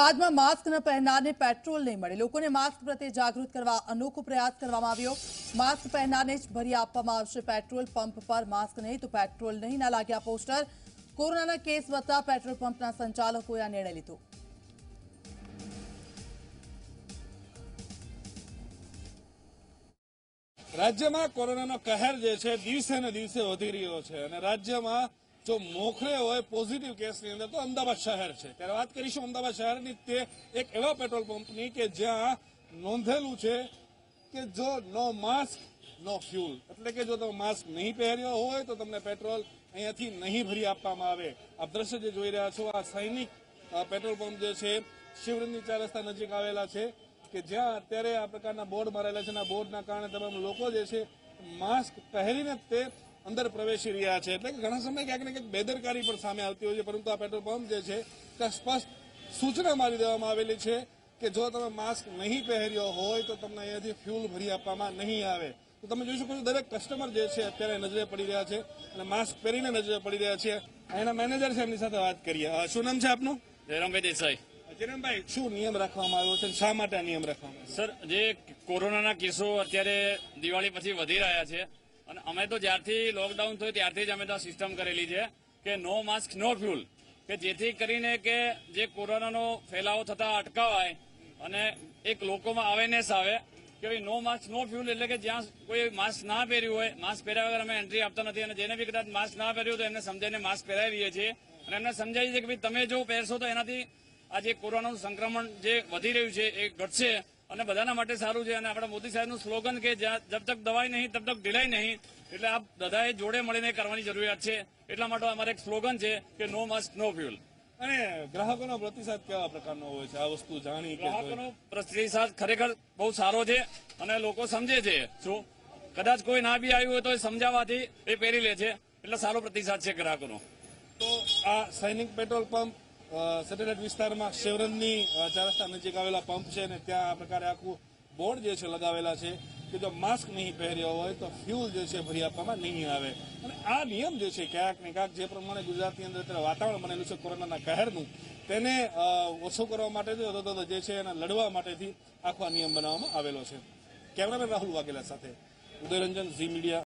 અમદાવાદમાં માસ્ક ન પહેરનારને પેટ્રોલ નહીં મળે. લોકોને માસ્ક પ્રત્યે જાગૃત કરવા અનોખો પ્રયાસ કરવામાં આવ્યો. માસ્ક પહેરનારને જ ભરી આપવામાં આવશે પેટ્રોલ પંપ પર માસ્ક નહીં તો પેટ્રોલ નહીં ના લાગ્યા પોસ્ટર. કોરોનાના કેસ વધતા પેટ્રોલ પંપના સંચાલકોએ આ નિર્ણય લીધો. રાજ્યમાં કોરોનાનો કહેર જે છે, દિવસે ને દિવસે વધી રહ્યો છે અને રાજ્યમાં જો મોખરે હોય પોઝિટિવ કેસની અંદર તો અમદાવાદ શહેર છે. ત્યારે વાત કરીશું અમદાવાદ શહેરની તે એક એવા પેટ્રોલ પંપની કે જ્યાં નોંધેલું છે કે જો નો માસ્ક નો ફ્યુલ એટલે કે જો તમે માસ્ક નહીં પહેર્યો હોય તો તમને પેટ્રોલ અહીંયાથી નહીં ભરી આપવામાં આવે. આપ દ્રશ્ય જે જોઈ રહ્યા છો, આ સૈનિક પેટ્રોલ પંપ જે છે શિવરંજી ચાર રસ્તા નજીક આવેલા છે, કે જ્યાં અત્યારે આ પ્રકારના બોર્ડ મારેલા છે અને બોર્ડના કારણે તમામ લોકો જે છે માસ્ક પહેરીને તે અંદર પ્રવેશી રહ્યા છે. એટલે કે ઘણા સમય ક્યાંક ને ક્યાંક બેદરકારી પણ સામે આવતી હોય છે પરંતુ આ પેટ્રોલ પંપ જે છે ત્યાં સ્પષ્ટ સૂચના મારી દેવામાં આવેલી છે કે જો તમે માસ્ક નહીં પહેર્યો હોય તો તમને અહીંયાથી ફ્યુલ ભરી આપવામાં નહીં આવે. તો તમે જોઈ શકો છો દરેક કસ્ટમર જે છે અત્યારે નજરે પડી રહ્યા છે અને માસ્ક પહેરીને નજરે પડી રહ્યા છે. એના મેનેજર છે એમની સાથે વાત કરીએ. શું નામ છે આપનું? જયરામભાઈ દેસાઈ. જીરણભાઈ શું નિયમ રાખવામાં આવ્યો છે શા માટે આ નિયમ રાખવામાં સર જે કોરોનાના કેસો અત્યારે દિવાળી પછી વધી રહ્યા છે અને અમે તો જ્યારથી લોકડાઉન થયું ત્યારથી જ અમે તો સિસ્ટમ કરેલી છે કે નો માસ્ક નો ફ્યુલ કે જેથી કરીને કે જે કોરોનાનો ફેલાવો થતા અટકાવાય અને એક લોકોમાં અવેરનેસ આવે કે ભાઈ નો માસ્ક નો ફ્યુલ એટલે કે જ્યાં કોઈ માસ્ક ના પહેર્યું હોય માસ્ક પહેર્યા વગર અમે એન્ટ્રી આપતા નથી અને જેને બી કદાચ માસ્ક ના પહેર્યું તો એમને સમજાવીને માસ્ક પહેરાવીએ છીએ. અને એમને સમજાવીએ છીએ કે ભાઈ તમે જો પહેરશો તો એનાથી આ જે કોરોનાનું સંક્રમણ જે વધી રહ્યું છે એ ઘટશે. અને બધાના માટે સારું છે. અને આપણા મોદી સાહેબનું સ્લોગન કે જ્યાં જબ તક દવાઈ નહીં તબ તક ઢીલાઈ નહીં એટલે આ બધાએ જોડે મળીને કરવાની જરૂરિયાત છે. એટલા માટે અમારે એક સ્લોગન છે કે નો મસ્ટ નો ફ્યુલ. અને ગ્રાહકોનો પ્રતિસાદ કેવા પ્રકારનો હોય છે? આ વસ્તુ જાણી ગ્રાહકોનો પ્રતિસાદ ખરેખર બહુ સારો છે અને લોકો સમજે છે. શું કદાચ કોઈ ના બી આવ્યું હોય તો એ સમજાવવાથી એ પહેરી લે છે. એટલે સારો પ્રતિસાદ છે ગ્રાહકોનો. તો આ સૈનિક પેટ્રોલ પંપ સેટેલાઇટ વિસ્તારમાં શેવરનની ચાર રસ્તા નજીક આવેલા પંપ છે ને ત્યાં આ પ્રકારે આખું બોર્ડ જે છે લગાવેલા છે કે જો માસ્ક નહીં પહેર્યો હોય તો ફ્યુલ જે છે ભરી આપવામાં નહીં આવે. અને આ નિયમ જે છે ક્યાંક ને ક્યાંક જે પ્રમાણે ગુજરાતની અંદર અત્યારે વાતાવરણ બનેલું છે કોરોનાના કહેરનું, તેને ઓછું કરવા માટે જે જે છે એને લડવા માટેથી આખો નિયમ બનાવવામાં આવેલો છે. કેમેરામેન રાહુલ વાઘેલા સાથે, ઉદયરંજન, ઝી મીડિયા.